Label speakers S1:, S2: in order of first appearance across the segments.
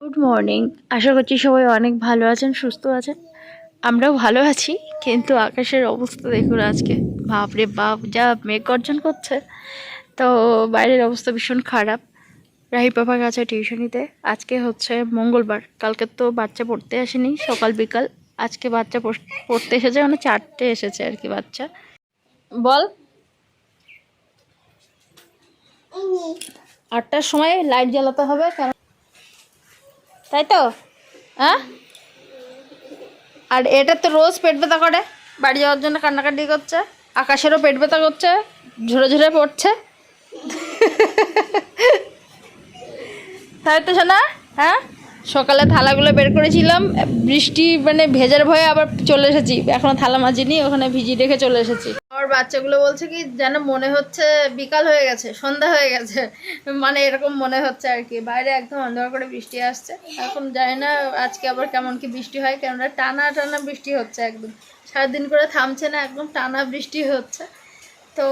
S1: Good morning আশা করছি সবাই অনেক ভালো আছেন সুস্থ আছেন। আমরাও ভালো আছি কিন্তু আকাশের অবস্থা দেখুন আজকে। বাপরে বাপ যা মেঘ গর্জন করছে। তো বাইরের অবস্থা ভীষণ খারাপ। রাহি পাপা গেছে টিউশনিতে আজকে হচ্ছে মঙ্গলবার। কালকে তো বাচ্চা পড়তে আসেনি সকাল বিকাল। আজকে বাচ্চা পড়- পড়তে এসেছে মানে চারটে এসেছে আর কি বাচ্চা। বল। আটটার সময় লাইট জ্বালাতে হবে কারণ তাই তো? হ্যাঁ? আর এটা তো রোজ পেট ব্যথা করে। বাড়ি যাওয়ার জন্য কান্নাকাটি করছে। আকাশেরও পেট ব্যথা করছে। ঝরে ঝরে পড়ছে। তাই তো শোনা হ্যাঁ? সকালে থালাগুলো বের করেছিলাম। বৃষ্টি মানে ভেজার ভয়ে আবার চলে এসেছি। এখনও থালা মাজিনি, ওখানে ভিজিয়ে রেখে চলে এসেছি। বাচ্চাগুলো বলছে কি যেন মনে হচ্ছে বিকাল হয়ে গেছে, সন্ধ্যা হয়ে গেছে। মানে এরকম মনে হচ্ছে আর কি। বাইরে একদম অন্ধকার করে বৃষ্টি আসছে। এখন জানি না আজকে আবার কেমন কি বৃষ্টি হয়, কেননা টানা টানা বৃষ্টি হচ্ছে একদম। সারাদিন করে থামছে না, একদম টানা বৃষ্টি হচ্ছে। তো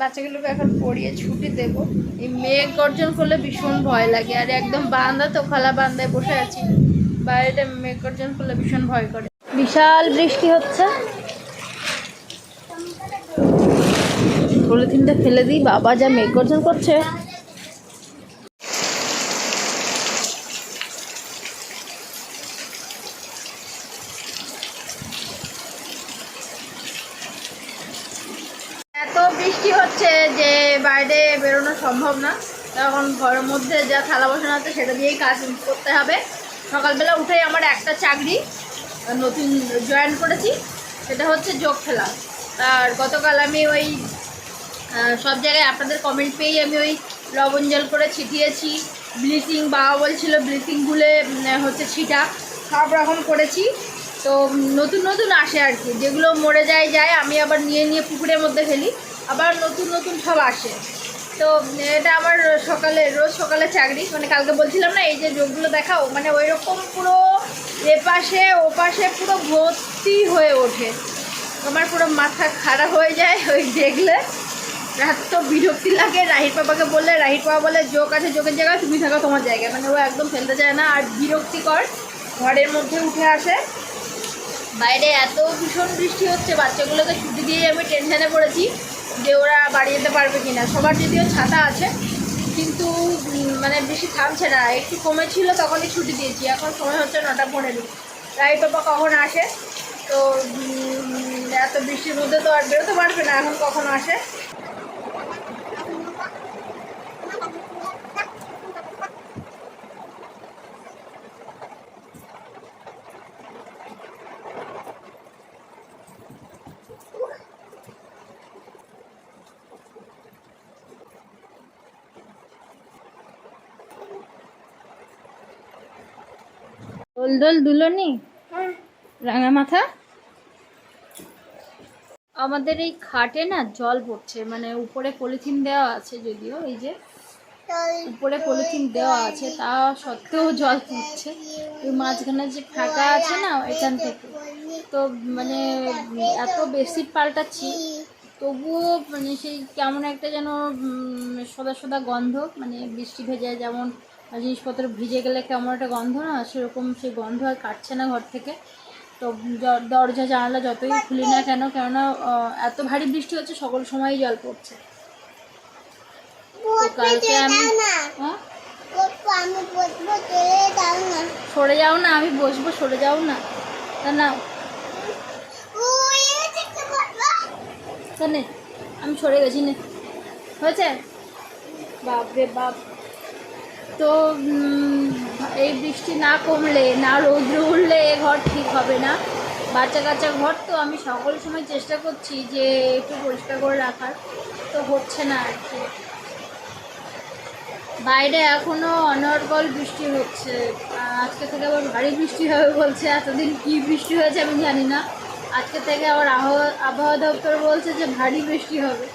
S1: বাচ্চাগুলোকে এখন পড়িয়ে ছুটি দেব। এই মেঘ গর্জন করলে ভীষণ ভয় লাগে। আর একদম বান্দা তো, খোলা বান্দায় বসে আছি। বাইরেটা মেঘ গর্জন করলে ভীষণ ভয় করে। বিশাল বৃষ্টি হচ্ছে। পলিথিনটা ফেলে দিই, বাবা যা মেঘ গর্জন করছে। এত বৃষ্টি হচ্ছে যে বাইরে বেরোনো সম্ভব না। তখন ঘরের মধ্যে যা থালা বসানো আছে সেটা দিয়েই কাজ করতে হবে। সকালবেলা উঠেই আমার একটা চাকরি, নতুন জয়েন করেছি, সেটা হচ্ছে যোগ খেলা। আর গতকাল আমি ওই সব জায়গায় আপনাদের কমেন্ট পেয়েই আমি ওই লবণ জল করে ছিটিয়েছি। ব্লিচিং বাবা বলছিল ব্লিচিং গুলে হচ্ছে ছিটা। সব রকম করেছি। তো নতুন নতুন আসে আর কি। যেগুলো মরে যায় যায়, আমি আবার নিয়ে নিয়ে পুকুরের মধ্যে ফেলি। আবার নতুন নতুন সব আসে। তো, এটা আমার সকালে, রোজ সকালে চাকরি। মানে কালকে বলছিলাম না, এই যে যোগগুলো দেখাও মানে ওই রকম পুরো এপাশে, ওপাশে পুরো ভর্তি হয়ে ওঠে। আমার পুরো মাথা খারাপ হয়ে যায় ওই দেখলে। রাত তো বিরক্তি লাগে। রাহির বাবাকে বললে, রাহির বাবা বলে যোগ আছে যোগের জায়গায় তুমি থাকো, তোমার জায়গায়। মানে ও একদম ফেলতে চায় না, আর বিরক্তিকর ঘরের মধ্যে উঠে আসে। বাইরে এত ভীষণ বৃষ্টি হচ্ছে, বাচ্চাগুলোকে ছুটি দিয়ে আমি টেনশানে পড়েছি যে ওরা বাড়ি যেতে পারবে কি না সবার যদিও ছাতা আছে, কিন্তু মানে বেশি থামছে না। একটু কমেছিল, তখনই ছুটি দিয়েছি। এখন সময় হচ্ছে নটা পনেরো। রাই বাবা কখন আসে? তো এত বৃষ্টির মধ্যে তো আর বেরোতে পারবে না, এখন কখন আসে? দোল দোল দুলনি? রাঙা মাথা? আমাদের এই খাটে না জল পড়ছে মানে উপরে পলিথিন দেওয়া আছে যদিও এই যে উপরে পলিথিন দেওয়া আছে তা সত্ত্বেও জল পড়ছে। ওই মাঝখানে যে ফাঁকা আছে না এখান থেকে। তো মানে এত বেশি পাল্টাচ্ছি তবুও মানে সেই কেমন একটা যেন সদা সদা গন্ধ মানে বৃষ্টি ভেজে যেমন জিনিসপত্র ভিজে গেলে কেমন একটা গন্ধ না সেরকম সেই গন্ধ আর কাটছে না ঘর থেকে। তো দরজা জানালা যতই খুলি না কেন কেননা এত ভারী বৃষ্টি হচ্ছে সকল সময়ই জল পড়ছে। কালকে আমি সরে যাও না আমি বসবো সরে যাও না। তা না তা নে আমি সরে গেছি নে। হয়েছে? বাপ রে বাপ। তো এই বৃষ্টি না কমলে, না রৌদ্র উঠলে এ ঘর ঠিক হবে না। বাচ্চা কাচ্চা ঘর তো আমি সকল সময় চেষ্টা করছি যে একটু পরিষ্কার করে রাখার, তো হচ্ছে না আর কি। বাইরে এখনও অনর্গল বৃষ্টি হচ্ছে। আজকে থেকে আবার ভারী বৃষ্টি হবে বলছে, এতদিন কি বৃষ্টি হয়েছে আমি জানি না। আজকে থেকে আবার আবহাওয়া আবহাওয়া দপ্তর বলছে যে ভারী বৃষ্টি হবে।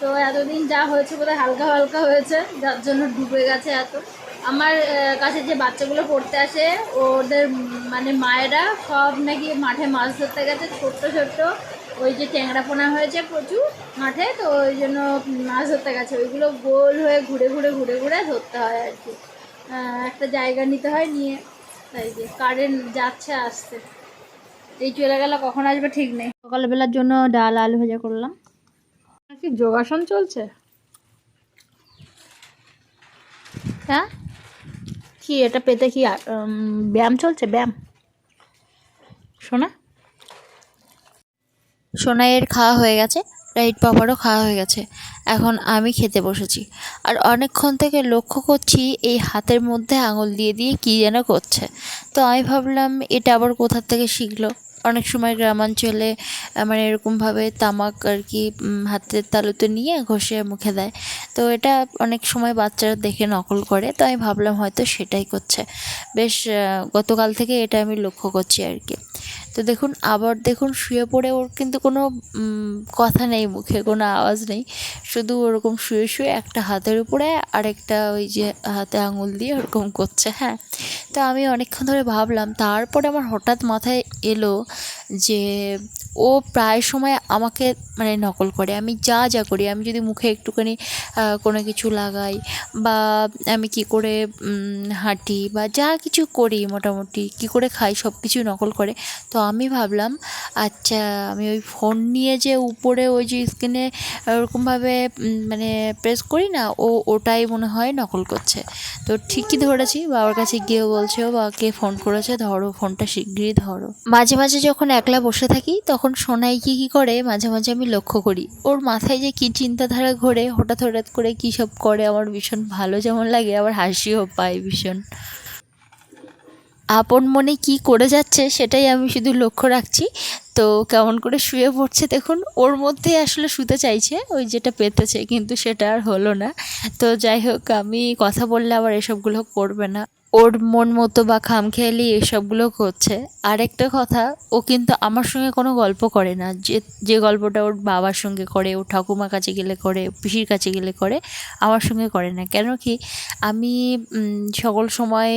S1: তো এতদিন যা হয়েছে বোধহয় হালকা হালকা হয়েছে, যার জন্য ডুবে গেছে এত। আমার কাছে যে বাচ্চাগুলো পড়তে আসে, ওদের মানে মায়েরা সব নাকি মাঠে মাছ ধরতে গেছে, ছোট্ট ছোট্ট। ওই যে ট্যাংরা পোনা হয়েছে প্রচুর মাঠে, তো ওই জন্য মাছ ধরতে গেছে। ওইগুলো গোল হয়ে ঘুরে ঘুরে ঘুরে ঘুরে ধরতে হয় আর কি। একটা জায়গা নিতে হয়, নিয়ে তাই যে কারেন্ট যাচ্ছে আসতে এই চলে গেলে, কখন আসবে ঠিক নেই। সকালবেলার জন্য ডাল আলু ভাজা করলাম। কি যোগাসন চলছে? হ্যাঁ? কি এটা পেতে কি ব্যায়াম চলছে? ব্যায়াম। শোনা
S2: সোনাইয়ের খাওয়া হয়ে গেছে রাইট পাপারও খাওয়া হয়ে গেছে। এখন আমি খেতে বসেছি। আর অনেকক্ষণ থেকে লক্ষ্য করছি এই হাতের মধ্যে আঙুল দিয়ে দিয়ে কী যেন করছে। তো আমি ভাবলাম এটা আবার কোথা থেকে শিখলো? অনেক সময় গ্রামাঞ্চলে মানে এরকমভাবে তামাক আর কি হাতের তালুতে নিয়ে ঘষে মুখে দেয়। তো এটা অনেক সময় বাচ্চারা দেখে নকল করে, তো আমি ভাবলাম হয়তো সেটাই করছে। বেশ গতকাল থেকে এটা আমি লক্ষ্য করছি আর কি। তো দেখুন, আবার দেখুন, শুয়ে পড়ে ওর কিন্তু কোনো কথা নেই মুখে, কোনো আওয়াজ নেই। শুধু ওরকম শুয়ে শুয়ে একটা হাতের উপরে আরেকটা ওই যে হাতে আঙুল দিয়ে ওরকম করছে হ্যাঁ। তো আমি অনেকক্ষণ ধরে ভাবলাম। তারপরে আমার হঠাৎ মাথায় এলো যে ও প্রায় সময় আমাকে মানে নকল করে। আমি যা যা করি, আমি যদি মুখে একটুখানি কোনো কিছু লাগাই বা আমি কি করে হাঁটি বা যা কিছু করি মোটামুটি, কি করে খাই সব কিছু নকল করে, তো আমি ভাবলাম আচ্ছা আমি ওই ফোন নিয়ে যে উপরে ওই যে স্ক্রিনে ওরকমভাবে মানে প্রেস করি না, ও ওটাই মনে হয় নকল করছে। তো ঠিকই ধরেছি, বাবার কাছে গিয়ে বলছে ও বাবাকে ফোন করেছে, ধরো ফোনটা শিগগিরই ধরো। মাঝে মাঝে যখন একলা বসে থাকি, তখন সোনাই কি কি করে? মাঝে মাঝে আমি লক্ষ্য করি। ওর মাথায় যে কি চিন্তাধারা ঘোরে, হঠাৎ হঠাৎ করে কী সব করে, আমার ভীষণ ভালো যেমন লাগে, আবার হাসিও পায় ভীষণ। আপন মনে কি করে যাচ্ছে সেটাই আমি শুধু লক্ষ্য রাখছি। তো কেমন করে শুয়ে পড়ছে দেখুন, ওর মধ্যে আসলে শুতে চাইছে, ওই যেটা পেতেছে, কিন্তু সেটা আর হলো না। তো যাই হোক, আমি কথা বললে আবার এসবগুলো করবে না। ওর মন মতো বা খামখেয়ালি এসবগুলো করছে আরেকটা কথা, ও কিন্তু আমার সঙ্গে কোনো গল্প করে না। যে যে গল্পটা ওর বাবার সঙ্গে করে, ও ঠাকুমার কাছে গেলে করে, পিসির কাছে গেলে করে, আমার সঙ্গে করে না। কেন কি, আমি সকল সময়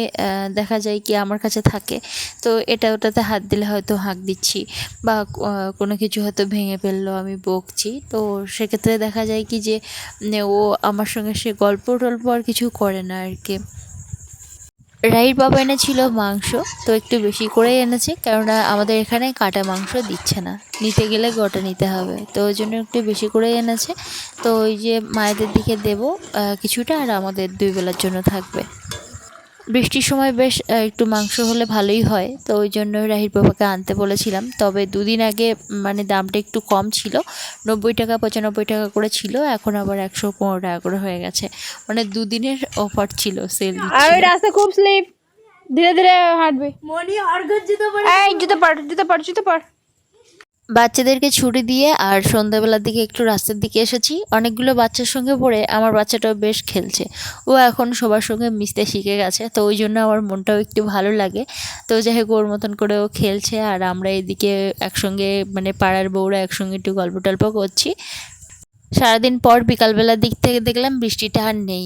S2: দেখা যায় কি আমার কাছে থাকে। তো এটা ওটাতে হাত দিলে হয়তো হাঁক দিচ্ছি বা কোনো কিছু হয়তো ভেঙে ফেলল, আমি বকছি। তো সেক্ষেত্রে দেখা যায় কি যে, ও আমার সঙ্গে সে গল্প টল্প আর কিছু করে না আর কি। রাইট বাবা এনেছিল মাংস, তো একটু বেশি করেই এনেছে, কেননা আমাদের এখানে কাটা মাংস দিচ্ছে না। নিতে গেলে গোটা নিতে হবে, তো ওই জন্য একটু বেশি করেই এনেছে। তো ওই যে মায়েদের দিকে দেব কিছুটা, আর আমাদের দুই বেলার জন্য থাকবে। বৃষ্টির সময় বেশ একটু মাংস হলে ভালোই হয়। তো ওই জন্য রাহির বাবাকে আনতে বলেছিলাম। তবে দুদিন আগে মানে দামটা একটু কম ছিল। নব্বই টাকা পঁচানব্বই টাকা করে ছিল। এখন আবার একশো পনেরো টাকা করে হয়ে গেছে। মানে দুদিনের অফার ছিল সেল
S1: আর রাস্তা খুব স্লিপ। ধীরে ধীরে হাঁটবে। মনি অর্ঘ জুতো পরে এই জুতো পার জুতো পার জুতো পার।
S2: বাচ্চাদেরকে ছুটি দিয়ে আর সন্ধ্যাবেলার দিকে একটু রাস্তার দিকে এসেছি। অনেকগুলো বাচ্চার সঙ্গে পড়ে আমার বাচ্চাটাও বেশ খেলছে। ও এখন সবার সঙ্গে মিশতে শিখে গেছে, তো ওই জন্য আমার মনটাও একটু ভালো লাগে। তো যাই হোক, ওর মতন করে ও খেলছে আর আমরা এদিকে একসঙ্গে মানে পাড়ার বউরা একসঙ্গে একটু গল্প টল্প করছি। সারাদিন পর বিকালবেলার দিক থেকে দেখলাম বৃষ্টিটা আর নেই।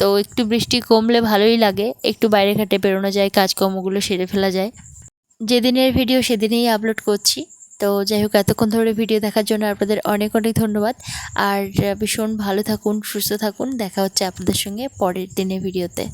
S2: তো একটু বৃষ্টি কমলে ভালোই লাগে, একটু বাইরে ঘাটে বেরোনো যায়, কাজকর্মগুলো সেরে ফেলা যায়। যেদিনের ভিডিও সেদিনেই আপলোড করছি। তো যাই হোক, এতক্ষণ ধরে ভিডিও দেখার জন্য আপনাদের অনেক অনেক ধন্যবাদ। আর ভীষণ ভালো থাকুন, সুস্থ থাকুন। দেখা হচ্ছে আপনাদের সঙ্গে পরের দিনের ভিডিওতে।